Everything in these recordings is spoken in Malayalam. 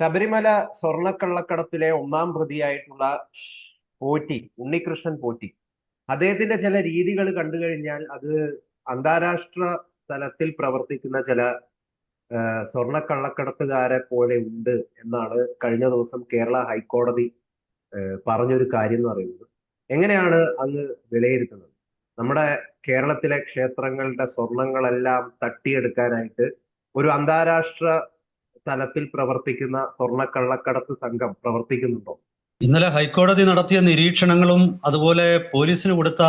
ശബരിമല സ്വർണക്കള്ളക്കടത്തിലെ ഒന്നാം പ്രതിയായിട്ടുള്ള പോറ്റി ഉണ്ണികൃഷ്ണൻ പോറ്റി. അദ്ദേഹത്തിന്റെ ചില രീതികൾ കണ്ടു കഴിഞ്ഞാൽ അത് അന്താരാഷ്ട്ര തലത്തിൽ പ്രവർത്തിക്കുന്ന ചില സ്വർണക്കള്ളക്കടത്തുകാരെ പോലെ ഉണ്ട് എന്നാണ് കഴിഞ്ഞ ദിവസം കേരള ഹൈക്കോടതി പറഞ്ഞൊരു കാര്യം എന്ന് പറയുന്നത്. എങ്ങനെയാണ് അത് വിലയിരുത്തുന്നത്? നമ്മുടെ കേരളത്തിലെ ക്ഷേത്രങ്ങളുടെ സ്വർണങ്ങളെല്ലാം തട്ടിയെടുക്കാനായിട്ട് ഒരു അന്താരാഷ്ട്ര തലത്തിൽ പ്രവർത്തിക്കുന്ന സ്വർണക്കള്ളക്കടത്ത് സംഘം പ്രവർത്തിക്കുന്നുണ്ടോ? ഇന്നലെ ഹൈക്കോടതി നടത്തിയ നിരീക്ഷണങ്ങളും അതുപോലെ പോലീസിന് കൊടുത്ത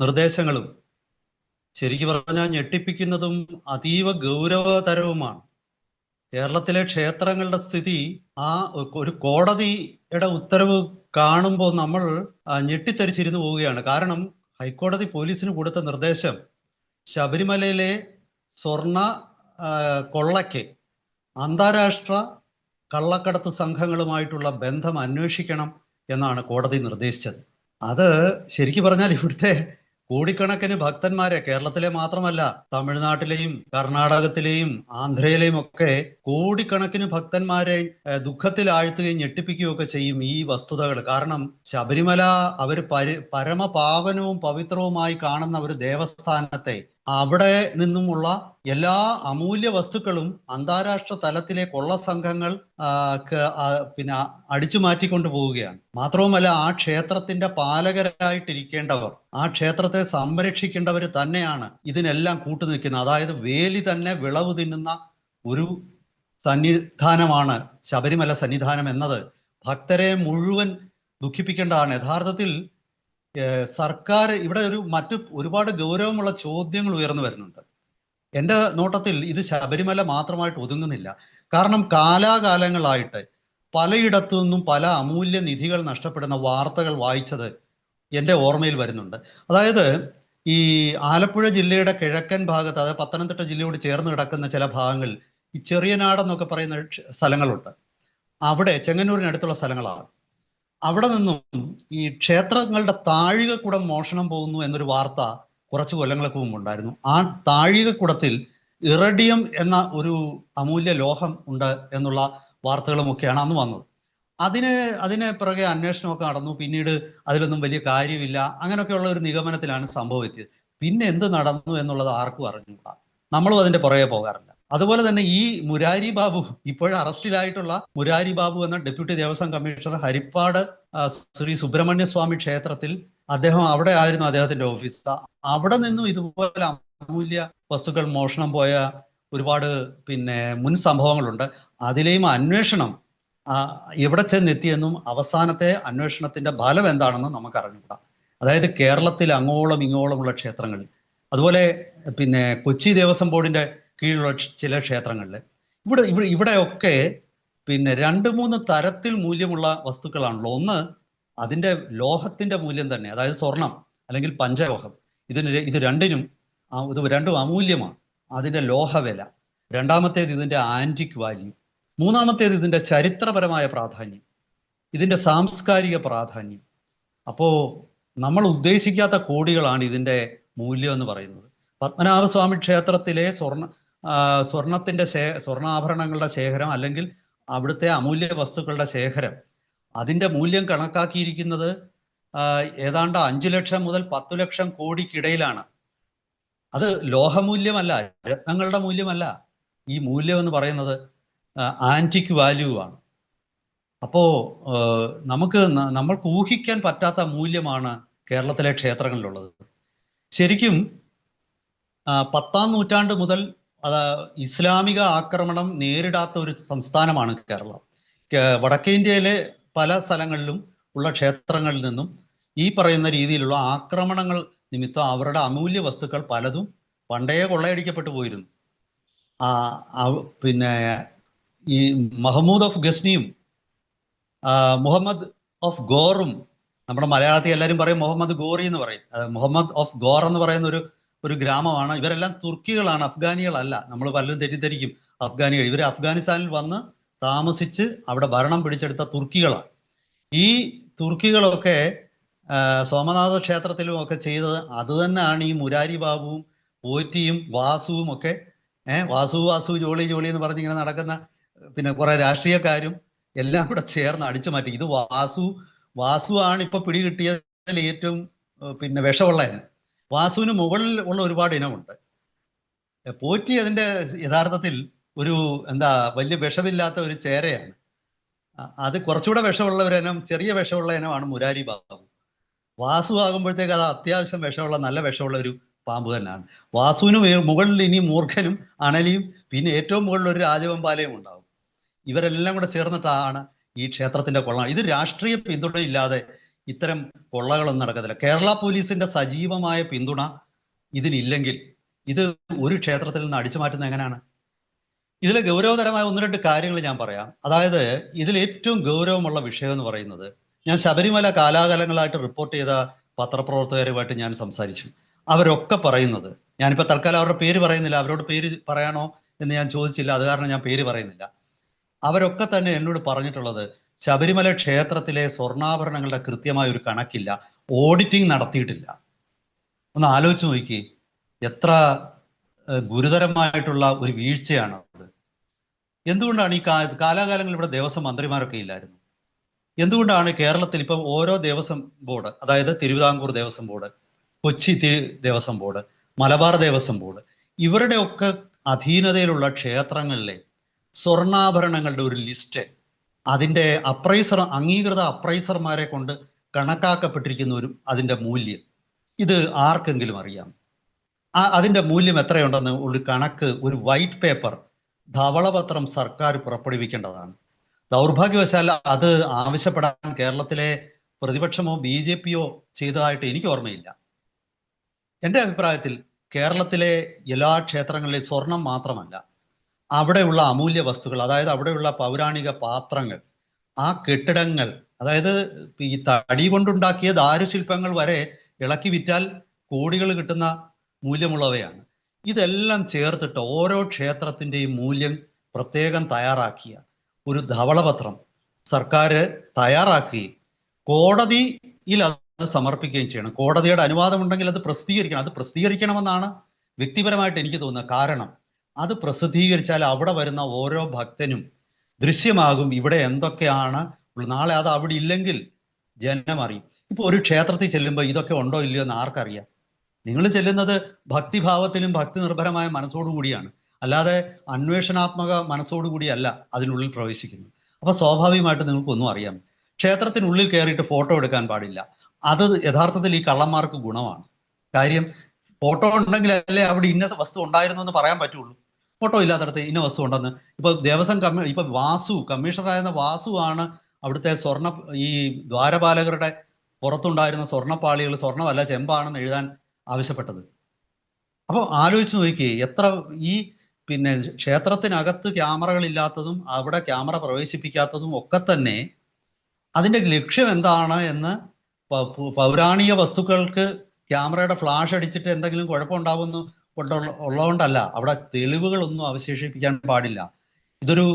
നിർദ്ദേശങ്ങളും ശരിക്കു പറഞ്ഞാൽ ഞെട്ടിപ്പിക്കുന്നതും അതീവ ഗൗരവതരവുമാണ്. കേരളത്തിലെ ക്ഷേത്രങ്ങളുടെ സ്ഥിതി ആ ഒരു കോടതിയുടെ ഉത്തരവ് കാണുമ്പോൾ നമ്മൾ ഞെട്ടിത്തരിച്ചിരുന്നു പോവുകയാണ്. കാരണം ഹൈക്കോടതി പോലീസിന് കൊടുത്ത നിർദ്ദേശം ശബരിമലയിലെ സ്വർണ കൊള്ളയ്ക്ക് അന്താരാഷ്ട്ര കള്ളക്കടത്ത് സംഘങ്ങളുമായിട്ടുള്ള ബന്ധം അന്വേഷിക്കണം എന്നാണ് കോടതി നിർദ്ദേശിച്ചത്. അത് ശരിക്കു പറഞ്ഞാൽ ഇവിടുത്തെ കോടിക്കണക്കിന് ഭക്തന്മാരെ കേരളത്തിലെ മാത്രമല്ല തമിഴ്നാട്ടിലെയും കർണാടകത്തിലെയും ആന്ധ്രയിലെയും ഒക്കെ കോടിക്കണക്കിന് ഭക്തന്മാരെ ദുഃഖത്തിലാഴ്ത്തുകയും ഞെട്ടിപ്പിക്കുകയും ഒക്കെ ചെയ്യും ഈ വസ്തുതകൾ കാരണം ശബരിമല അവർ പരമപാവനവും പവിത്രവുമായി കാണുന്ന ഒരു ദേവസ്ഥാനത്തെ അവിടെ നിന്നുമുള്ള എല്ലാ അമൂല്യ വസ്തുക്കളും അന്താരാഷ്ട്ര തലത്തിലെ കൊള്ള സംഘങ്ങൾ പിന്നെ അടിച്ചു മാറ്റിക്കൊണ്ടു പോവുകയാണ്. മാത്രവുമല്ല ആ ക്ഷേത്രത്തിന്റെ പാലകരായിട്ടിരിക്കേണ്ടവർ ആ ക്ഷേത്രത്തെ സംരക്ഷിക്കേണ്ടവർ തന്നെയാണ് ഇതിനെല്ലാം കൂട്ടുനിൽക്കുന്നത് അതായത് വേലി തന്നെ വിളവ് തിന്നുന്ന ഒരു സന്നിധാനമാണ് ശബരിമല സന്നിധാനം എന്നത്. ഭക്തരെ മുഴുവൻ ദുഃഖിപ്പിക്കേണ്ടതാണ്. യഥാർത്ഥത്തിൽ സർക്കാർ ഇവിടെ ഒരു മറ്റു ഒരുപാട് ഗൗരവമുള്ള ചോദ്യങ്ങൾ ഉയർന്നു വരുന്നുണ്ട്. എന്റെ നോട്ടത്തിൽ ഇത് ശബരിമല മാത്രമായിട്ട് ഒതുങ്ങുന്നില്ല. കാരണം കാലാകാലങ്ങളായിട്ട് പലയിടത്തു നിന്നും പല അമൂല്യ നിധികൾ നഷ്ടപ്പെടുന്ന വാർത്തകൾ വായിച്ചത് എന്റെ ഓർമ്മയിൽ വരുന്നുണ്ട്. അതായത് ഈ ആലപ്പുഴ ജില്ലയുടെ കിഴക്കൻ ഭാഗത്ത് അതായത് പത്തനംതിട്ട ജില്ലയോട് ചേർന്ന് കിടക്കുന്ന ചില ഭാഗങ്ങളിൽ ഈ ചെറിയനാട് എന്നൊക്കെ പറയുന്ന സ്ഥലങ്ങളുണ്ട്. അവിടെ ചെങ്ങന്നൂരിനടുത്തുള്ള സ്ഥലങ്ങളാണ്. അവിടെ നിന്നും ഈ ക്ഷേത്രങ്ങളുടെ താഴികക്കുടം മോഷണം പോകുന്നു എന്നൊരു വാർത്ത കുറച്ച് കൊല്ലങ്ങൾക്ക് മുമ്പ് ഉണ്ടായിരുന്നു. ആ താഴികക്കുടത്തിൽ ഇറഡിയം എന്ന ഒരു അമൂല്യ ലോഹം ഉണ്ട് എന്നുള്ള വാർത്തകളുമൊക്കെയാണ് അന്ന് വന്നത്. അതിന് അതിന് പിറകെ അന്വേഷണമൊക്കെ നടന്നു. പിന്നീട് അതിലൊന്നും വലിയ കാര്യമില്ല. അങ്ങനെയൊക്കെയുള്ള ഒരു നിഗമനത്തിലാണ് സംഭവം എത്തിയത്. പിന്നെ എന്ത് നടന്നു എന്നുള്ളത് ആർക്കും അറിഞ്ഞുകൂടാ. നമ്മളും അതിന്റെ പുറകെ പോകാറില്ല അതുപോലെ തന്നെ ഈ മുരാരി ബാബു ഇപ്പോഴും അറസ്റ്റിലായിട്ടുള്ള മുരാരി ബാബു എന്ന ഡെപ്യൂട്ടി ദേവസ്വം കമ്മീഷണർ ഹരിപ്പാട് ശ്രീ സുബ്രഹ്മണ്യ സ്വാമി ക്ഷേത്രത്തിൽ അദ്ദേഹം അവിടെ ആയിരുന്നു അദ്ദേഹത്തിന്റെ ഓഫീസ്. അവിടെ നിന്നും ഇതുപോലെ അമൂല്യ വസ്തുക്കൾ മോഷണം പോയ ഒരുപാട് പിന്നെ മുൻ സംഭവങ്ങളുണ്ട്. അതിലെയും അന്വേഷണം എവിടെ ചെന്നെത്തിയെന്നും അവസാനത്തെ അന്വേഷണത്തിന്റെ ഫലം എന്താണെന്നും നമുക്ക് അറിഞ്ഞുകൂടാം അതായത് കേരളത്തിൽ അങ്ങോളം ഇങ്ങോളമുള്ള ക്ഷേത്രങ്ങളിൽ അതുപോലെ പിന്നെ കൊച്ചി ദേവസ്വം ബോർഡിന്റെ കീഴിലുള്ള ചില ക്ഷേത്രങ്ങളിൽ. ഇവിടെ ഇവിടെ ഇവിടെയൊക്കെ പിന്നെ രണ്ട് മൂന്ന് തരത്തിൽ മൂല്യമുള്ള വസ്തുക്കളാണല്ലോ ഒന്ന് അതിന്റെ ലോഹത്തിന്റെ മൂല്യം തന്നെ അതായത് സ്വർണം അല്ലെങ്കിൽ പഞ്ചലോഹം. ഇതിന് ഇത് രണ്ടിനും ഇത് രണ്ടും അമൂല്യമാണ്. അതിന്റെ ലോഹവില. രണ്ടാമത്തേത് ഇതിന്റെ ആന്റിക് വാല്യൂ മൂന്നാമത്തേത് ഇതിന്റെ ചരിത്രപരമായ പ്രാധാന്യം. ഇതിന്റെ സാംസ്കാരിക പ്രാധാന്യം. അപ്പോൾ നമ്മൾ ഉദ്ദേശിക്കാത്ത കോടികളാണ് ഇതിന്റെ മൂല്യം എന്ന് പറയുന്നത്. പത്മനാഭസ്വാമി ക്ഷേത്രത്തിലെ സ്വർണ സ്വർണത്തിന്റെ ശേ സ്വർണാഭരണങ്ങളുടെ ശേഖരം അല്ലെങ്കിൽ അവിടുത്തെ അമൂല്യ വസ്തുക്കളുടെ ശേഖരം. അതിന്റെ മൂല്യം കണക്കാക്കിയിരിക്കുന്നത് ഏതാണ്ട് അഞ്ചു ലക്ഷം മുതൽ പത്തു ലക്ഷം കോടിക്കിടയിലാണ്. അത് ലോഹമൂല്യമല്ല രത്നങ്ങളുടെ മൂല്യമല്ല. ഈ മൂല്യം എന്ന് പറയുന്നത് ആന്റിക് വാല്യൂ ആണ്. അപ്പോ നമുക്ക് നമ്മൾക്ക് ഊഹിക്കാൻ പറ്റാത്ത മൂല്യമാണ് കേരളത്തിലെ ക്ഷേത്രങ്ങളിലുള്ളത്. ശരിക്കും പത്താം നൂറ്റാണ്ട് മുതൽ അത് ഇസ്ലാമിക ആക്രമണം നേരിടാത്ത ഒരു സംസ്ഥാനമാണ് കേരളം. വടക്കേ ഇന്ത്യയിലെ പല സ്ഥലങ്ങളിലും ഉള്ള ക്ഷേത്രങ്ങളിൽ നിന്നും ഈ പറയുന്ന രീതിയിലുള്ള ആക്രമണങ്ങൾ നിമിത്തം അവരുടെ അമൂല്യ വസ്തുക്കൾ പലതും പണ്ടേ കൊള്ളയടിക്കപ്പെട്ടു പോയിരുന്നു. ആ പിന്നെ ഈ മഹമ്മൂദ് ഓഫ് ഗസ്നിയും മുഹമ്മദ് ഓഫ് ഗോറും നമ്മുടെ മലയാളത്തിൽ എല്ലാവരും പറയും മുഹമ്മദ് ഗോറി എന്ന് പറയും. മുഹമ്മദ് ഓഫ് ഗോർ എന്ന് പറയുന്ന ഒരു ഒരു ഗ്രാമമാണ്. ഇവരെല്ലാം തുർക്കികളാണ് അഫ്ഗാനികളല്ല. നമ്മൾ പലരും തെറ്റിദ്ധരിക്കും. അഫ്ഗാനികൾ ഇവർ അഫ്ഗാനിസ്ഥാനിൽ വന്ന് താമസിച്ച് അവിടെ ഭരണം പിടിച്ചെടുത്ത തുർക്കികളാണ്. ഈ തുർക്കികളൊക്കെ സോമനാഥ ക്ഷേത്രത്തിലും ഒക്കെ ചെയ്തത് അത് തന്നെയാണ് ഈ മുരാരി ബാബുവും പോറ്റിയും വാസുവും ഒക്കെ. ഏഹ് വാസു വാസു ജോളി ജോളി എന്ന് പറഞ്ഞ് ഇങ്ങനെ നടക്കുന്ന പിന്നെ കുറെ രാഷ്ട്രീയക്കാരും എല്ലാം കൂടെ ചേർന്ന് അടിച്ചു മാറ്റി. ഇത് വാസു വാസു ആണ് ഇപ്പൊ പിടികിട്ടിയതിൽ ഏറ്റവും പിന്നെ വിഷമുള്ള ഇനം വാസുവിന് മുകളിൽ ഉള്ള ഒരുപാട് ഇനമുണ്ട്. പോറ്റി അതിന്റെ യഥാർത്ഥത്തിൽ ഒരു എന്താ വലിയ വിഷമില്ലാത്ത ഒരു ചേരയാണ്. അത് കുറച്ചുകൂടെ വിഷമുള്ള ഒരു ഇനം ചെറിയ വിഷമുള്ള ഇനമാണ് മുരാരി ബാബു. വാസു ആകുമ്പോഴത്തേക്ക് അത് അത്യാവശ്യം വിഷമുള്ള നല്ല വിഷമുള്ള ഒരു പാമ്പ് തന്നെയാണ്. വാസുവിന് മുകളിൽ ഇനി മൂർഖനും അണലിയും പിന്നെ ഏറ്റവും മുകളിൽ ഒരു രാജവെമ്പാലയും ഉണ്ടാവും. ഇവരെല്ലാം കൂടെ ചേർന്നിട്ടാണ് ഈ ക്ഷേത്രത്തിന്റെ കൊള്ള. ഇത് രാഷ്ട്രീയ പിന്തുണയില്ലാതെ ഇത്തരം കൊള്ളകളൊന്നും നടക്കത്തില്ല. കേരള പോലീസിന്റെ സജീവമായ പിന്തുണ ഇതിനില്ലെങ്കിൽ ഇത് ഒരു ക്ഷേത്രത്തിൽ നിന്ന് അടിച്ചു മാറ്റുന്നത് എങ്ങനെയാണ്? ഇതിലെ ഗൗരവതരമായ ഒന്ന് രണ്ട് കാര്യങ്ങൾ ഞാൻ പറയാം. അതായത് ഇതിൽ ഏറ്റവും ഗൗരവമുള്ള വിഷയം എന്ന് പറയുന്നത് ഞാൻ ശബരിമല കാലാകാലങ്ങളായിട്ട് റിപ്പോർട്ട് ചെയ്ത പത്രപ്രവർത്തകരുമായിട്ട് ഞാൻ സംസാരിച്ചു. അവരൊക്കെ പറയുന്നത് ഞാനിപ്പോൾ തൽക്കാലം അവരുടെ പേര് പറയുന്നില്ല. അവരോട് പേര് പറയണോ എന്ന് ഞാൻ ചോദിച്ചില്ല. അത് കാരണം ഞാൻ പേര് പറയുന്നില്ല. അവരൊക്കെ തന്നെ എന്നോട് പറഞ്ഞിട്ടുള്ളത് ശബരിമല ക്ഷേത്രത്തിലെ സ്വർണാഭരണങ്ങളുടെ കൃത്യമായ ഒരു കണക്കില്ല. ഓഡിറ്റിംഗ് നടത്തിയിട്ടില്ല. ഒന്ന് ആലോചിച്ച് നോക്കി എത്ര ഗുരുതരമായിട്ടുള്ള ഒരു വീഴ്ചയാണ് അത്. എന്തുകൊണ്ടാണ് ഈ കാലാകാലങ്ങളിൽ ഇവിടെ ദേവസ്വം മന്ത്രിമാരൊക്കെ ഇല്ലായിരുന്നു? എന്തുകൊണ്ടാണ് കേരളത്തിൽ ഇപ്പം ഓരോ ദേവസ്വം ബോർഡ് അതായത് Thiruvithamkoor Devaswom board Kochi Devaswom board Malabar Devaswom board ഇവരുടെയൊക്കെ അധീനതയിലുള്ള ക്ഷേത്രങ്ങളിലെ സ്വർണാഭരണങ്ങളുടെ ഒരു ലിസ്റ്റ് അതിന്റെ അപ്രൈസർ അംഗീകൃത അപ്രൈസർമാരെ കൊണ്ട് കണക്കാക്കപ്പെട്ടിരിക്കുന്ന ഒരു അതിന്റെ മൂല്യം. ഇത് ആർക്കെങ്കിലും അറിയാം? ആ അതിന്റെ മൂല്യം എത്രയുണ്ടെന്ന് ഒരു കണക്ക് ഒരു വൈറ്റ് പേപ്പർ ധവളപത്രം സർക്കാർ പുറപ്പെടുവിക്കേണ്ടതാണ്. ദൗർഭാഗ്യവശാൽ അത് ആവശ്യപ്പെടാൻ കേരളത്തിലെ പ്രതിപക്ഷമോ ബി ജെ പിയോ ചെയ്തതായിട്ട് എനിക്ക് ഓർമ്മയില്ല. എന്റെ അഭിപ്രായത്തിൽ കേരളത്തിലെ എല്ലാ ക്ഷേത്രങ്ങളിലെ സ്വർണം മാത്രമല്ല അവിടെയുള്ള അമൂല്യ വസ്തുക്കൾ അതായത് അവിടെയുള്ള പൗരാണിക പാത്രങ്ങൾ ആ കെട്ടിടങ്ങൾ അതായത് ഈ തടി കൊണ്ടുണ്ടാക്കിയ ദാരുശില്പങ്ങൾ വരെ ഇളക്കി വിറ്റാൽ കോടികൾ കിട്ടുന്ന മൂല്യമുള്ളവയാണ്. ഇതെല്ലാം ചേർത്തിട്ട് ഓരോ ക്ഷേത്രത്തിന്റെയും മൂല്യം പ്രത്യേകം തയ്യാറാക്കിയ ഒരു ധവളപത്രം സർക്കാർ തയ്യാറാക്കുകയും കോടതിയിൽ അത് സമർപ്പിക്കുകയും ചെയ്യണം. കോടതിയുടെ അനുവാദമുണ്ടെങ്കിൽ അത് പ്രസിദ്ധീകരിക്കണം. അത് പ്രസിദ്ധീകരിക്കണമെന്നാണ് വ്യക്തിപരമായിട്ട് എനിക്ക് തോന്നുന്നത്. കാരണം അത് പ്രസിദ്ധീകരിച്ചാൽ അവിടെ വരുന്ന ഓരോ ഭക്തനും ദൃശ്യമാകും ഇവിടെ എന്തൊക്കെയാണ് നാളെ അത് അവിടെ ഇല്ലെങ്കിൽ ജനം അറിയും. ഇപ്പൊ ഒരു ക്ഷേത്രത്തിൽ ചെല്ലുമ്പോൾ ഇതൊക്കെ ഉണ്ടോ ഇല്ലയോ എന്ന് ആർക്കറിയാം. നിങ്ങൾ ചെല്ലുന്നത് ഭക്തിഭാവത്തിലും ഭക്തി നിർഭരമായ മനസ്സോടുകൂടിയാണ് അല്ലാതെ അന്വേഷണാത്മക മനസ്സോടുകൂടിയല്ല അതിനുള്ളിൽ പ്രവേശിക്കുന്നത്. അപ്പൊ സ്വാഭാവികമായിട്ട് നിങ്ങൾക്കൊന്നും അറിയാം. ക്ഷേത്രത്തിനുള്ളിൽ കയറിയിട്ട് ഫോട്ടോ എടുക്കാൻ പാടില്ല. അത് യഥാർത്ഥത്തിൽ ഈ കള്ളന്മാർക്ക് ഗുണമാണ്. കാര്യം ഫോട്ടോ ഉണ്ടെങ്കിലല്ലേ അവിടെ ഇന്ന വസ്തു ഉണ്ടായിരുന്നു എന്ന് പറയാൻ പറ്റുള്ളൂ. ഫോട്ടോ ഇല്ലാത്തടത്ത് ഇന്ന വസ്തു ഉണ്ടെന്ന്. ഇപ്പൊ ദേവസ്വം കമ്മി ഇപ്പൊ വാസു കമ്മീഷണറായിരുന്ന വാസു ആണ് അവിടുത്തെ സ്വർണ ഈ ദ്വാരപാലകരുടെ പുറത്തുണ്ടായിരുന്ന സ്വർണപ്പാളികൾ സ്വർണമല്ല ചെമ്പാണെന്ന് എഴുതാൻ ആവശ്യപ്പെട്ടത്. അപ്പോൾ ആലോചിച്ച് നോക്കിയേ എത്ര ഈ പിന്നെ ക്ഷേത്രത്തിനകത്ത് ക്യാമറകൾ ഇല്ലാത്തതും അവിടെ ക്യാമറ പ്രവേശിപ്പിക്കാത്തതും ഒക്കെ തന്നെ അതിന്റെ ലക്ഷ്യം എന്താണ് എന്ന് പൗരാണിക വസ്തുക്കൾക്ക് ക്യാമറയുടെ ഫ്ലാഷ് അടിച്ചിട്ട് എന്തെങ്കിലും കുഴപ്പമുണ്ടാവുമെന്ന് കൊണ്ടുള്ള ഉള്ളതുകൊണ്ടല്ല. അവിടെ തെളിവുകളൊന്നും അവശേഷിപ്പിക്കാൻ പാടില്ല. ഇതൊരു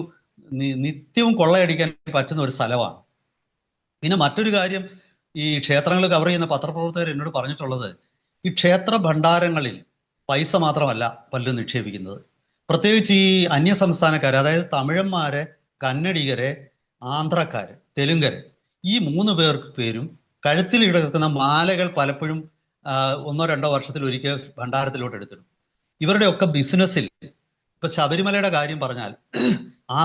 നിത്യവും കൊള്ളയടിക്കാൻ പറ്റുന്ന ഒരു സ്ഥലമാണ്. പിന്നെ മറ്റൊരു കാര്യം ഈ ക്ഷേത്രങ്ങൾ കവർ ചെയ്യുന്ന പത്രപ്രവർത്തകർ എന്നോട് പറഞ്ഞിട്ടുള്ളത് ഈ ക്ഷേത്ര ഭണ്ഡാരങ്ങളിൽ പൈസ മാത്രമല്ല പലരും നിക്ഷേപിക്കുന്നത്. പ്രത്യേകിച്ച് ഈ അന്യ സംസ്ഥാനക്കാർ അതായത് തമിഴന്മാരെ കന്നഡികരെ ആന്ധ്രക്കാര് തെലുങ്കര് ഈ മൂന്ന് പേർ പേരും കഴുത്തിൽ കിടക്കുന്ന മാലകൾ പലപ്പോഴും ഒന്നോ രണ്ടോ വർഷത്തിൽ ഒരിക്കൽ ഭണ്ഡാരത്തിലോട്ട് എടുത്തിടും ഇവരുടെയൊക്കെ ബിസിനസ്സിൽ ഇപ്പൊ ശബരിമലയുടെ കാര്യം പറഞ്ഞാൽ ആ,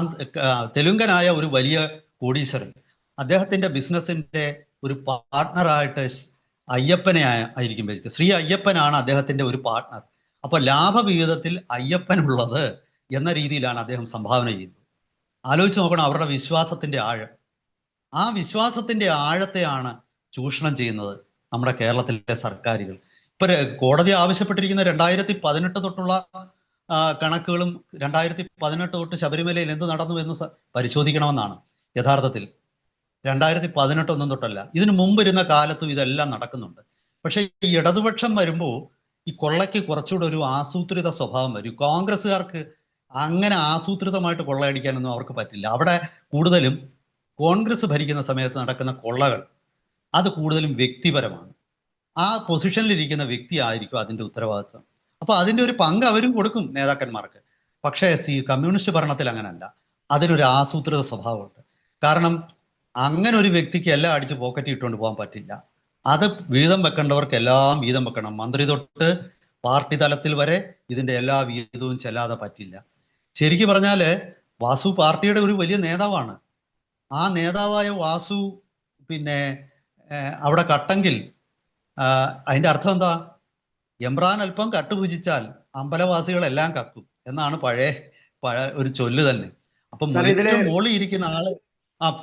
തെലുങ്കനായ ഒരു വലിയ കോടീശ്വരൻ അദ്ദേഹത്തിന്റെ ബിസിനസിന്റെ ഒരു പാർട്ട്ണറായിട്ട് അയ്യപ്പനെ ആയ- ആയിരിക്കും വരിക ശ്രീ അയ്യപ്പനാണ് അദ്ദേഹത്തിന്റെ ഒരു പാർട്ട്ണർ അപ്പൊ ലാഭവിഹിതത്തിൽ അയ്യപ്പനുള്ളത് എന്ന രീതിയിലാണ് അദ്ദേഹം സംഭാവന ചെയ്യുന്നത്. ആലോചിച്ച് നോക്കണം അവരുടെ വിശ്വാസത്തിന്റെ ആഴം. ആ വിശ്വാസത്തിന്റെ ആഴത്തെയാണ് ചൂഷണം ചെയ്യുന്നത് നമ്മുടെ കേരളത്തിലെ സർക്കാരുകൾ. ഇപ്പൊ കോടതി ആവശ്യപ്പെട്ടിരിക്കുന്ന രണ്ടായിരത്തി പതിനെട്ട് തൊട്ടുള്ള കണക്കുകളും രണ്ടായിരത്തി പതിനെട്ട് തൊട്ട് ശബരിമലയിൽ എന്ത് നടന്നു എന്ന് പരിശോധിക്കണമെന്നാണ് യഥാർത്ഥത്തിൽ. രണ്ടായിരത്തി പതിനെട്ടൊന്നും തൊട്ടല്ല. ഇതിനു മുമ്പ് ഇരുന്ന കാലത്തും ഇതെല്ലാം നടക്കുന്നുണ്ട്. പക്ഷേ ഈ ഇടതുപക്ഷം വരുമ്പോൾ ഈ കൊള്ളയ്ക്ക് കുറച്ചുകൂടെ ഒരു ആസൂത്രിത സ്വഭാവം വരും. കോൺഗ്രസ്സുകാർക്ക് അങ്ങനെ ആസൂത്രിതമായിട്ട് കൊള്ളയടിക്കാനൊന്നും അവർക്ക് പറ്റില്ല. അവിടെ കൂടുതലും കോൺഗ്രസ് ഭരിക്കുന്ന സമയത്ത് നടക്കുന്ന കൊള്ളകൾ അത് കൂടുതലും വ്യക്തിപരമാണ്. ആ പൊസിഷനിലിരിക്കുന്ന വ്യക്തി ആയിരിക്കും അതിന്റെ ഉത്തരവാദിത്വം. അപ്പോൾ അതിന്റെ ഒരു പങ്ക് അവരും കൊടുക്കും നേതാക്കന്മാർക്ക്. പക്ഷേ സി കമ്മ്യൂണിസ്റ്റ് ഭരണത്തിൽ അങ്ങനല്ല. അതിനൊരു ആസൂത്രിത സ്വഭാവമുണ്ട്. കാരണം അങ്ങനെ ഒരു വ്യക്തിക്ക് എല്ലാം അടിച്ച് പോക്കറ്റ് ഇട്ടുകൊണ്ട് പോകാൻ പറ്റില്ല. അത് വീതം വെക്കേണ്ടവർക്ക് എല്ലാം വീതം വെക്കണം. മന്ത്രി തൊട്ട് പാർട്ടി തലത്തിൽ വരെ ഇതിന്റെ എല്ലാ വീതവും ചെല്ലാതെ പറ്റില്ല. ശരിക്കു പറഞ്ഞാൽ വാസു പാർട്ടിയുടെ ഒരു വലിയ നേതാവാണ്. ആ നേതാവായ വാസു പിന്നെ അവിടെ കട്ടെങ്കിൽ അതിന്റെ അർത്ഥം എന്താ? എംബ്രാൻ അല്പം കട്ടുപൂജിച്ചാൽ അമ്പലവാസികളെല്ലാം കക്കും. എന്നാണ് പഴയ പഴയ ഒരു ചൊല്ല് തന്നെ. അപ്പൊ മോളി ഇരിക്കുന്ന ആൾ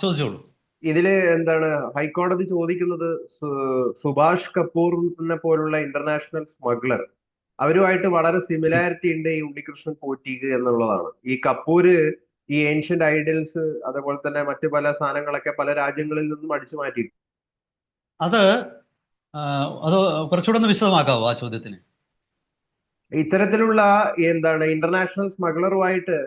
ചോദിച്ചോളൂ. ഇതിൽ എന്താണ് ഹൈക്കോടതി ചോദിക്കുന്നത് സുഭാഷ് കപൂറിനെ പോലുള്ള ഇന്റർനാഷണൽ സ്മഗ്ലർ അവരുമായിട്ട് വളരെ സിമിലാരിറ്റി ഉണ്ട് ഈ ഉണ്ണികൃഷ്ണൻ പോറ്റിക്ക് എന്നുള്ളതാണ്. ഈ കപൂര് ഈ ഏൻഷ്യന്റ് ഐഡൽസ് അതേപോലെ തന്നെ മറ്റു പല സാധനങ്ങളൊക്കെ പല രാജ്യങ്ങളിൽ നിന്നും അടിച്ചു മാറ്റി അത് അത് കുറച്ചുകൂടെ ഒന്ന് വിശദമാക്കാവോ ആ ചോദ്യത്തിന്? ഇത്തരത്തിലുള്ള എന്താണ് ഇന്റർനാഷണൽ സ്മഗ്ലറുമായിട്ട്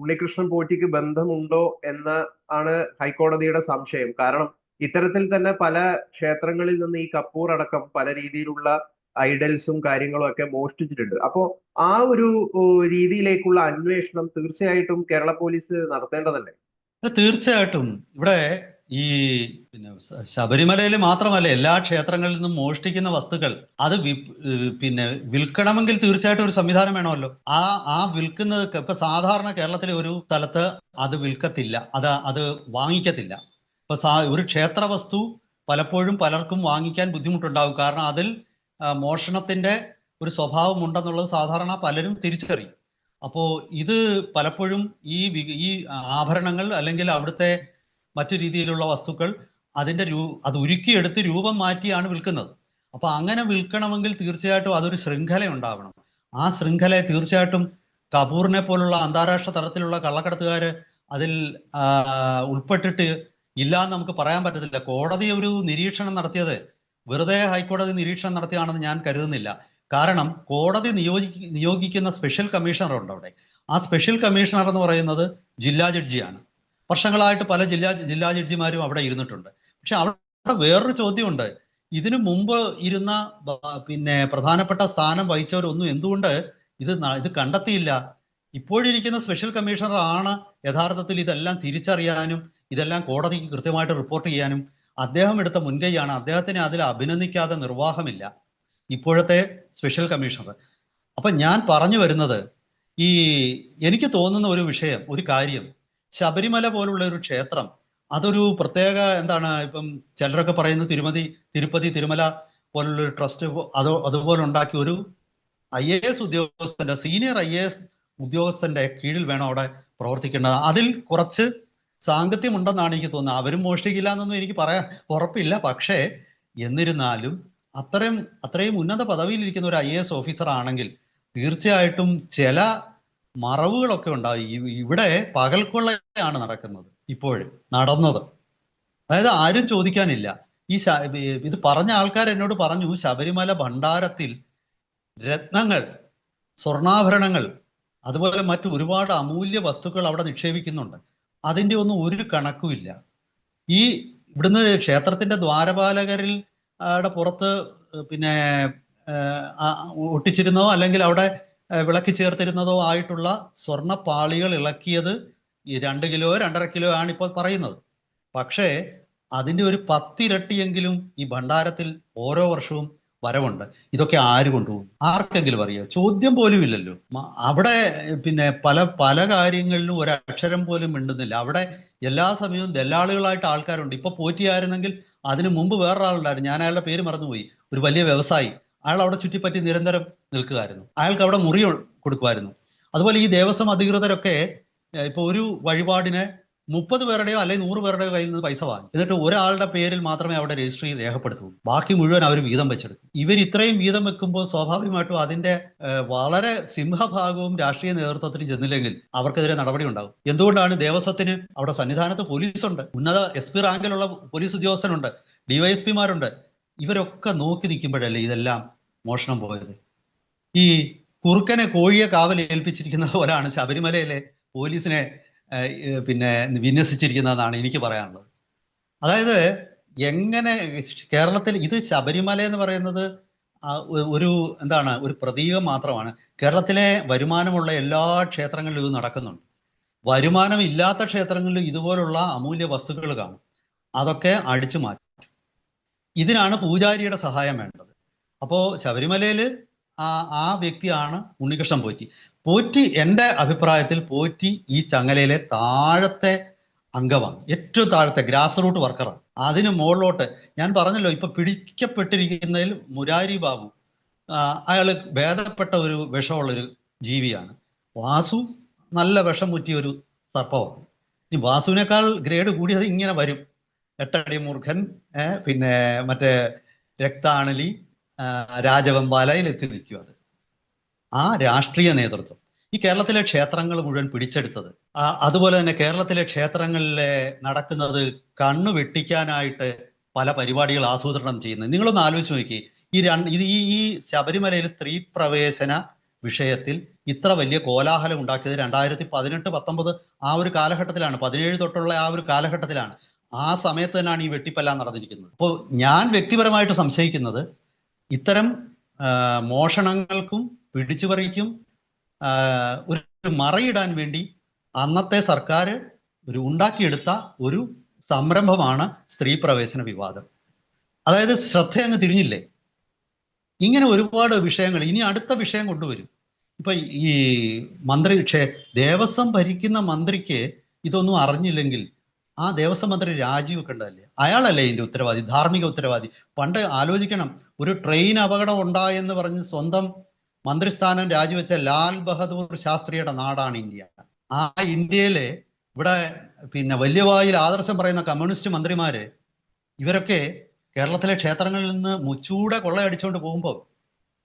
ഉണ്ണികൃഷ്ണൻ പോറ്റിക്ക് ബന്ധമുണ്ടോ എന്ന ആണ് ഹൈക്കോടതിയുടെ സംശയം. കാരണം ഇത്തരത്തിൽ തന്നെ പല ക്ഷേത്രങ്ങളിൽ നിന്ന് ഈ കപ്പൂർ അടക്കം പല രീതിയിലുള്ള ഐഡൽസും കാര്യങ്ങളും ഒക്കെ മോഷ്ടിച്ചിട്ടുണ്ട്. അപ്പോ ആ ഒരു രീതിയിലേക്കുള്ള അന്വേഷണം തീർച്ചയായിട്ടും കേരള പോലീസ് നടത്തേണ്ടതല്ലേ? തീർച്ചയായിട്ടും. ഇവിടെ ഈ പിന്നെ ശബരിമലയിൽ മാത്രമല്ല എല്ലാ ക്ഷേത്രങ്ങളിൽ നിന്നും മോഷ്ടിക്കുന്ന വസ്തുക്കൾ അത് പിന്നെ വിൽക്കണമെങ്കിൽ തീർച്ചയായിട്ടും ഒരു സംവിധാനം വേണമല്ലോ. ആ ആ വിൽക്കുന്നത് ഇപ്പൊ സാധാരണ കേരളത്തിലെ ഒരു സ്ഥലത്ത് അത് വിൽക്കത്തില്ല. അത് അത് വാങ്ങിക്കത്തില്ല. ഇപ്പൊ ഒരു ക്ഷേത്ര വസ്തു പലപ്പോഴും പലർക്കും വാങ്ങിക്കാൻ ബുദ്ധിമുട്ടുണ്ടാകും കാരണം അതിൽ മോഷണത്തിന്റെ ഒരു സ്വഭാവം ഉണ്ടെന്നുള്ളത് സാധാരണ പലരും തിരിച്ചറിയും. അപ്പോ ഇത് പലപ്പോഴും ഈ ഈ ആഭരണങ്ങൾ അല്ലെങ്കിൽ അവിടുത്തെ മറ്റു രീതിയിലുള്ള വസ്തുക്കൾ അതിന്റെ രൂ അത് ഉരുക്കിയെടുത്ത് രൂപം മാറ്റിയാണ് വിൽക്കുന്നത്. അപ്പോൾ അങ്ങനെ വിൽക്കണമെങ്കിൽ തീർച്ചയായിട്ടും അതൊരു ശൃംഖല ഉണ്ടാവണം ആ ശൃംഖലയെ തീർച്ചയായിട്ടും കപൂറിനെ പോലുള്ള അന്താരാഷ്ട്ര തരത്തിലുള്ള കള്ളക്കടത്തുകാർ അതിൽ ഉൾപ്പെട്ടിട്ട് ഇല്ല എന്ന് നമുക്ക് പറയാൻ പറ്റത്തില്ല. കോടതി ഒരു നിരീക്ഷണം നടത്തിയത് വെറുതെ ഹൈക്കോടതി നിരീക്ഷണം നടത്തിയാണെന്ന് ഞാൻ കരുതുന്നില്ല. കാരണം കോടതി നിയോജി നിയോഗിക്കുന്ന സ്പെഷ്യൽ കമ്മീഷണർ ഉണ്ട് അവിടെ. ആ സ്പെഷ്യൽ കമ്മീഷണർ എന്ന് പറയുന്നത് ജില്ലാ ജഡ്ജിയാണ്. വർഷങ്ങളായിട്ട് പല ജില്ലാ ജില്ലാ ജഡ്ജിമാരും അവിടെ ഇരുന്നിട്ടുണ്ട്. പക്ഷെ അവിടെ വേറൊരു ചോദ്യമുണ്ട്. ഇതിനു മുമ്പ് ഇരുന്ന പിന്നെ പ്രധാനപ്പെട്ട സ്ഥാനം വഹിച്ചവരൊന്നും എന്തുകൊണ്ട് ഇത് ഇത് കണ്ടെത്തിയില്ല? ഇപ്പോഴിരിക്കുന്ന സ്പെഷ്യൽ കമ്മീഷണർ ആണ് യഥാർത്ഥത്തിൽ ഇതെല്ലാം തിരിച്ചറിയാനും ഇതെല്ലാം കോടതിക്ക് കൃത്യമായിട്ട് റിപ്പോർട്ട് ചെയ്യാനും അദ്ദേഹം എടുത്ത മുൻകൈയാണ്. അദ്ദേഹത്തിനെ അതിൽ അഭിനന്ദിക്കാതെ നിർവാഹമില്ല ഇപ്പോഴത്തെ സ്പെഷ്യൽ കമ്മീഷണർ അപ്പൊ ഞാൻ പറഞ്ഞു വരുന്നത് ഈ എനിക്ക് തോന്നുന്ന ഒരു വിഷയം ഒരു കാര്യം ശബരിമല പോലുള്ള ഒരു ക്ഷേത്രം അതൊരു പ്രത്യേക എന്താണ് ഇപ്പം ചിലരൊക്കെ പറയുന്ന തിരുമതി തിരുപ്പതി തിരുമല പോലുള്ള ഒരു ട്രസ്റ്റ് അത് അതുപോലെ ഉണ്ടാക്കിയ ഒരു ഐ എ എസ് ഉദ്യോഗസ്ഥന്റെ സീനിയർ ഐ എ എസ് ഉദ്യോഗസ്ഥന്റെ കീഴിൽ വേണം അവിടെ പ്രവർത്തിക്കേണ്ടത്. അതിൽ കുറച്ച് സാങ്കത്യം ഉണ്ടെന്നാണ് എനിക്ക് തോന്നുന്നത്. അവരും മോഷ്ടിക്കില്ല എന്നൊന്നും എനിക്ക് പറയാൻ ഉറപ്പില്ല. പക്ഷേ എന്നിരുന്നാലും അത്രയും അത്രയും ഉന്നത പദവിയിലിരിക്കുന്ന ഒരു ഐ എ എസ് ഓഫീസർ ആണെങ്കിൽ തീർച്ചയായിട്ടും ചില മറവുകളൊക്കെ ഉണ്ടാവും ഇവിടെ പകൽക്കൊള്ളയാണ് നടക്കുന്നത് ഇപ്പോഴും നടന്നത്. അതായത് ആരും ചോദിക്കാനില്ല. ഈ ഇത് പറഞ്ഞ ആൾക്കാർ എന്നോട് പറഞ്ഞു ശബരിമല ഭണ്ഡാരത്തിൽ രത്നങ്ങൾ സ്വർണാഭരണങ്ങൾ അതുപോലെ മറ്റു ഒരുപാട് അമൂല്യ വസ്തുക്കൾ അവിടെ നിക്ഷേപിക്കുന്നുണ്ട്. അതിന്റെ ഒന്നും ഒരു കണക്കുമില്ല ഈ ഇവിടുന്ന് ക്ഷേത്രത്തിന്റെ ദ്വാരപാലകരിൽ അവിടെ പുറത്ത് പിന്നെ ഒട്ടിച്ചിരുന്നോ അല്ലെങ്കിൽ അവിടെ വിളക്കി ചേർത്തിരുന്നതോ ആയിട്ടുള്ള സ്വർണ പാളികൾ ഇളക്കിയത് രണ്ട് കിലോ രണ്ടര കിലോ ആണ് ഇപ്പോൾ പറയുന്നത്. പക്ഷേ അതിന്റെ ഒരു പത്തിരട്ടിയെങ്കിലും ഈ ഭണ്ഡാരത്തിൽ ഓരോ വർഷവും വരവുണ്ട്. ഇതൊക്കെ ആര് കൊണ്ടുപോകും? ആർക്കെങ്കിലും അറിയാം? ചോദ്യം പോലും ഇല്ലല്ലോ. അവിടെ പിന്നെ പല പല കാര്യങ്ങളിലും ഒരക്ഷരം പോലും മിണ്ടുന്നില്ല. അവിടെ എല്ലാ സമയവും ദല്ലാളുകളായിട്ട് ആൾക്കാരുണ്ട്. ഇപ്പൊ പോറ്റിയായിരുന്നെങ്കിൽ അതിനു മുമ്പ് വേറൊരാളുണ്ടായിരുന്നു. ഞാൻ അയാളുടെ പേര് മറന്നുപോയി. ഒരു വലിയ വ്യവസായി. അയാൾ അവിടെ ചുറ്റിപ്പറ്റി നിരന്തരം നിൽക്കുമായിരുന്നു അയാൾക്ക് അവിടെ മുറി കൊടുക്കുമായിരുന്നു. അതുപോലെ ഈ ദേവസ്വം അധികൃതരൊക്കെ ഇപ്പോൾ ഇപ്പൊ ഒരു വഴിപാടിന് മുപ്പത് പേരുടെയോ അല്ലെങ്കിൽ നൂറ് പേരുടെയോ കയ്യിൽ നിന്ന് പൈസ വാങ്ങി. എന്നിട്ട് ഒരാളുടെ പേരിൽ മാത്രമേ അവിടെ രജിസ്ട്രി രേഖപ്പെടുത്തൂ ബാക്കി മുഴുവൻ അവർ വീതം വെച്ചെടുക്കും. ഇവർ ഇത്രയും വീതം വെക്കുമ്പോൾ സ്വാഭാവികമായിട്ടും അതിന്റെ വളരെ സിംഹഭാഗവും രാഷ്ട്രീയ നേതൃത്വത്തിന് ചെന്നില്ലെങ്കിൽ അവർക്കെതിരെ നടപടി ഉണ്ടാകും എന്തുകൊണ്ടാണ് ദേവസ്വത്തിന് അവിടെ സന്നിധാനത്ത് പോലീസുണ്ട്? ഉന്നത എസ് പി റാങ്കിലുള്ള പോലീസ് ഉദ്യോഗസ്ഥനുണ്ട്. ഡിവൈഎസ്പിമാരുണ്ട് ഇവരൊക്കെ നോക്കി നിൽക്കുമ്പോഴല്ലേ ഇതെല്ലാം മോഷണം പോയത്. ഈ കുറുക്കനെ കോഴിയെ കാവൽ ഏൽപ്പിച്ചിരിക്കുന്ന പോലാണ് ശബരിമലയിലെ പോലീസിനെ പിന്നെ വിന്യസിച്ചിരിക്കുന്നതെന്നാണ് എനിക്ക് പറയാനുള്ളത്. അതായത് എങ്ങനെ കേരളത്തിൽ ഇത് ശബരിമല എന്ന് പറയുന്നത് ഒരു എന്താണ് ഒരു പ്രതീകം മാത്രമാണ്. കേരളത്തിലെ വരുമാനമുള്ള എല്ലാ ക്ഷേത്രങ്ങളിലും ഇത് നടക്കുന്നുണ്ട്. വരുമാനം ഇല്ലാത്ത ക്ഷേത്രങ്ങളിൽ ഇതുപോലുള്ള അമൂല്യ വസ്തുക്കൾ കാണും. അതൊക്കെ അടിച്ചു മാറ്റും. ഇതിനാണ് പൂജാരിയുടെ സഹായം വേണ്ടത്. അപ്പോൾ ശബരിമലയിൽ ആ ആ വ്യക്തിയാണ് ഉണ്ണികൃഷ്ണൻ പോറ്റി. പോറ്റി എന്റെ അഭിപ്രായത്തിൽ പോറ്റി ഈ ചങ്ങലയിലെ താഴത്തെ അംഗമാണ്. ഏറ്റവും താഴത്തെ ഗ്രാസ് റൂട്ട് വർക്കറാണ് അതിന് മുകളിലോട്ട് ഞാൻ പറഞ്ഞല്ലോ ഇപ്പൊ പിടിക്കപ്പെട്ടിരിക്കുന്നതിൽ മുരാരി ബാബു അയാൾ ഭേദപ്പെട്ട ഒരു വിഷമുള്ളൊരു ജീവിയാണ്. വാസു നല്ല വിഷം മുറ്റിയ ഒരു സർപ്പമാണ്. ഇനി വാസുവിനേക്കാൾ ഗ്രേഡ് കൂടിയത് ഇങ്ങനെ വരും. എട്ടടി മൂർഖൻ പിന്നെ മറ്റേ രക്താണലി രാജവെമ്പാലയിൽ അത്. ആ രാഷ്ട്രീയ നേതൃത്വം. ഈ കേരളത്തിലെ ക്ഷേത്രങ്ങൾ മുഴുവൻ പിടിച്ചെടുത്തത്. അതുപോലെ തന്നെ കേരളത്തിലെ ക്ഷേത്രങ്ങളിലെ നടക്കുന്നത് കണ്ണു വെട്ടിക്കാനായിട്ട് പല പരിപാടികൾ ആസൂത്രണം ചെയ്യുന്നത്. നിങ്ങളൊന്ന് ആലോചിച്ച് നോക്കി. ഈ രണ്ട് ഇത് ഈ ഈ ശബരിമലയിൽ സ്ത്രീ പ്രവേശന വിഷയത്തിൽ ഇത്ര വലിയ കോലാഹലം ഉണ്ടാക്കിയത് രണ്ടായിരത്തി പതിനെട്ട് പത്തൊമ്പത് ആ ഒരു കാലഘട്ടത്തിലാണ്. പതിനേഴ് തൊട്ടുള്ള ആ ഒരു കാലഘട്ടത്തിലാണ്. ആ സമയത്ത് തന്നെയാണ് ഈ വെട്ടിപ്പെല്ലാം നടന്നിരിക്കുന്നത്. അപ്പോൾ ഞാൻ വ്യക്തിപരമായിട്ട് സംശയിക്കുന്നത് ഇത്തരം മോഷണങ്ങൾക്കും പിടിച്ചുപറിക്കും ഒരു മറയിടാൻ വേണ്ടി അന്നത്തെ സർക്കാർ ഒരു ഉണ്ടാക്കിയെടുത്ത ഒരു സംരംഭമാണ് സ്ത്രീ പ്രവേശന വിവാദം. അതായത് ശ്രദ്ധ അങ്ങ് തിരിഞ്ഞില്ലേ? ഇങ്ങനെ ഒരുപാട് വിഷയങ്ങൾ ഇനി അടുത്ത വിഷയം കൊണ്ടുവരും. ഇപ്പൊ ഈ മന്ത്രി പക്ഷേ ദേവസ്വം ഭരിക്കുന്ന മന്ത്രിക്ക് ഇതൊന്നും അറിഞ്ഞില്ലെങ്കിൽ ആ ദേവസ്വം മന്ത്രി രാജിവെക്കേണ്ടതല്ലേ അയാളല്ലേ ഇതിന്റെ ഉത്തരവാദി? ധാർമ്മിക ഉത്തരവാദി? പണ്ട് ആലോചിക്കണം ഒരു ട്രെയിൻ അപകടം ഉണ്ടായെന്ന് പറഞ്ഞ് സ്വന്തം മന്ത്രിസ്ഥാനം രാജിവെച്ച ലാൽ ബഹദൂർ ശാസ്ത്രിയുടെ നാടാണ് ഇന്ത്യ. ആ ഇന്ത്യയിലെ ഇവിടെ പിന്നെ വലിയ വായിൽ ആദർശം പറയുന്ന കമ്മ്യൂണിസ്റ്റ് മന്ത്രിമാര് ഇവരൊക്കെ കേരളത്തിലെ ക്ഷേത്രങ്ങളിൽ നിന്ന് മുച്ചൂടെ കൊള്ളയടിച്ചുകൊണ്ട് പോകുമ്പോൾ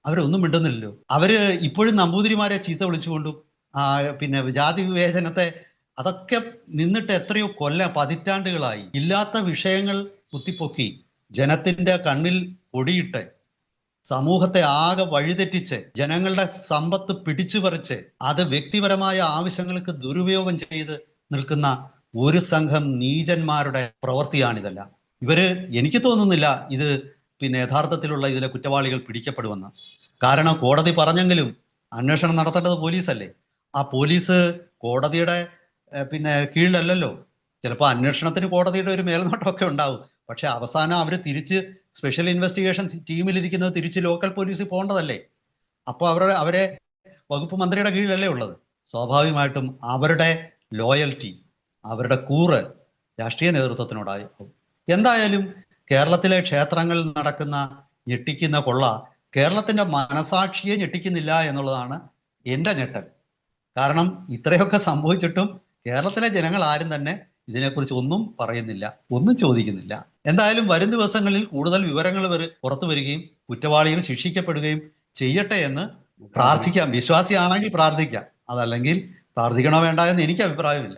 അവരൊന്നും മിണ്ടുന്നില്ലല്ലോ. അവർ ഇപ്പോഴും നമ്പൂതിരിമാരെ ചീത്ത വിളിച്ചുകൊണ്ടും പിന്നെ ജാതി വിവേചനത്തെ അതൊക്കെ നിന്നിട്ട് എത്രയോ കൊല്ല പതിറ്റാണ്ടുകളായി. ഇല്ലാത്ത വിഷയങ്ങൾ കുത്തിപ്പൊക്കി. ജനത്തിന്റെ കണ്ണിൽ പൊടിയിട്ട് സമൂഹത്തെ ആകെ വഴിതെറ്റിച്ച് ജനങ്ങളുടെ സമ്പത്ത് പിടിച്ചു പറിച്ച് അത് വ്യക്തിപരമായ ആവശ്യങ്ങൾക്ക് ദുരുപയോഗം ചെയ്ത് നിൽക്കുന്ന ഒരു സംഘം നീചന്മാരുടെ പ്രവൃത്തിയാണിതെല്ലാം. ഇവർ എനിക്ക് തോന്നുന്നില്ല ഇത് പിന്നെ യഥാർത്ഥത്തിലുള്ള ഇതിലെ കുറ്റവാളികൾ പിടിക്കപ്പെടുമെന്ന്. കാരണം കോടതി പറഞ്ഞെങ്കിലും അന്വേഷണം നടത്തേണ്ടത് പോലീസല്ലേ? ആ പോലീസ് കോടതിയുടെ പിന്നെ കീഴിലല്ലല്ലോ. ചിലപ്പോൾ അന്വേഷണത്തിന് കോടതിയുടെ ഒരു മേൽനോട്ടമൊക്കെ ഉണ്ടാവും. പക്ഷെ അവസാനം അവർ തിരിച്ച് സ്പെഷ്യൽ ഇൻവെസ്റ്റിഗേഷൻ ടീമിലിരിക്കുന്നത് തിരിച്ച് ലോക്കൽ പോലീസിൽ പോകേണ്ടതല്ലേ? അപ്പോൾ അവരുടെ അവരെ വകുപ്പ് മന്ത്രിയുടെ കീഴിലല്ലേ ഉള്ളത്? സ്വാഭാവികമായിട്ടും അവരുടെ ലോയൽറ്റി അവരുടെ കൂറ് രാഷ്ട്രീയ നേതൃത്വത്തിനോടായി. എന്തായാലും കേരളത്തിലെ ക്ഷേത്രങ്ങളിൽ നടക്കുന്ന ഞെട്ടിക്കുന്ന കൊള്ള കേരളത്തിന്റെ മനസാക്ഷിയെ ഞെട്ടിക്കുന്നില്ല എന്നുള്ളതാണ് എന്റെ ഞെട്ടൽ. കാരണം ഇത്രയൊക്കെ സംഭവിച്ചിട്ടും കേരളത്തിലെ ജനങ്ങൾ ആരും തന്നെ ഇതിനെക്കുറിച്ച് ഒന്നും പറയുന്നില്ല ഒന്നും ചോദിക്കുന്നില്ല. എന്തായാലും വരും ദിവസങ്ങളിൽ കൂടുതൽ വിവരങ്ങൾ വരെ പുറത്തു വരികയും കുറ്റവാളികൾ ശിക്ഷിക്കപ്പെടുകയും ചെയ്യട്ടെ എന്ന് പ്രാർത്ഥിക്കാം. വിശ്വാസിയാണെങ്കിൽ പ്രാർത്ഥിക്കാം. അതല്ലെങ്കിൽ പ്രാർത്ഥിക്കണോ വേണ്ട എന്ന് എനിക്ക് അഭിപ്രായമില്ല.